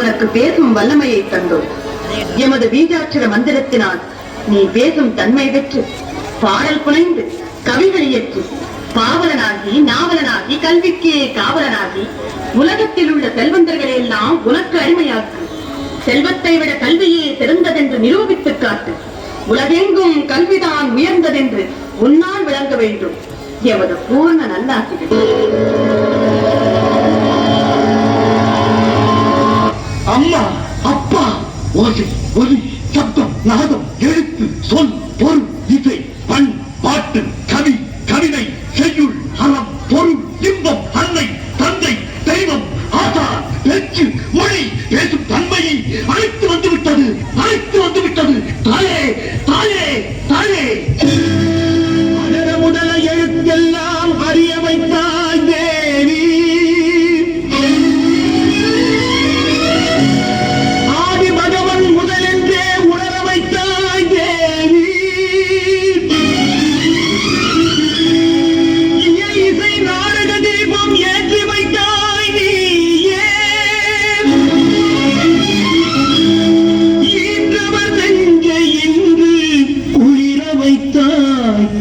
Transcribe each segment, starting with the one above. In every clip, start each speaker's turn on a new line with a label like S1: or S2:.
S1: உனக்கு பேசும் வல்லமையை தந்தோம். எமது பீஜாட்சர மந்திரத்தினால் நீ பேசும் தன்மை பெற்று பாடல் புனைந்து கவிகள் இயற்றி பாவலனாகி நாவலனாகி கல்விக்கே காவலனாகி உலகத்தில் உள்ள செல்வந்தர்களை எல்லாம் உனக்கு அடிமையாக்கு செல்வத்தை விட கல்வியே சிறந்ததென்று நிரூபித்து காட்டு. உலகெங்கும் கல்விதான் உயர்ந்ததென்று உன்னால் விளங்க வேண்டும். எமது பூர்ண நல்லாசிகள்.
S2: அம்மா அப்பா ஓசை ஒலி சப்தம் நகதம் எழுத்து சொல் பொருள்.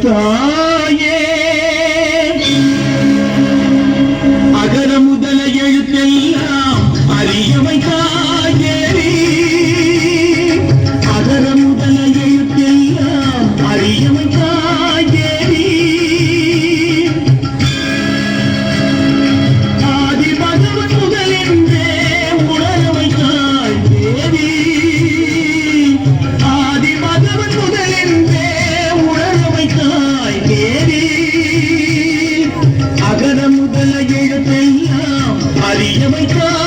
S2: தாயே. அகர முதல எழுத்தெல்லாம் அறிய Jamaica.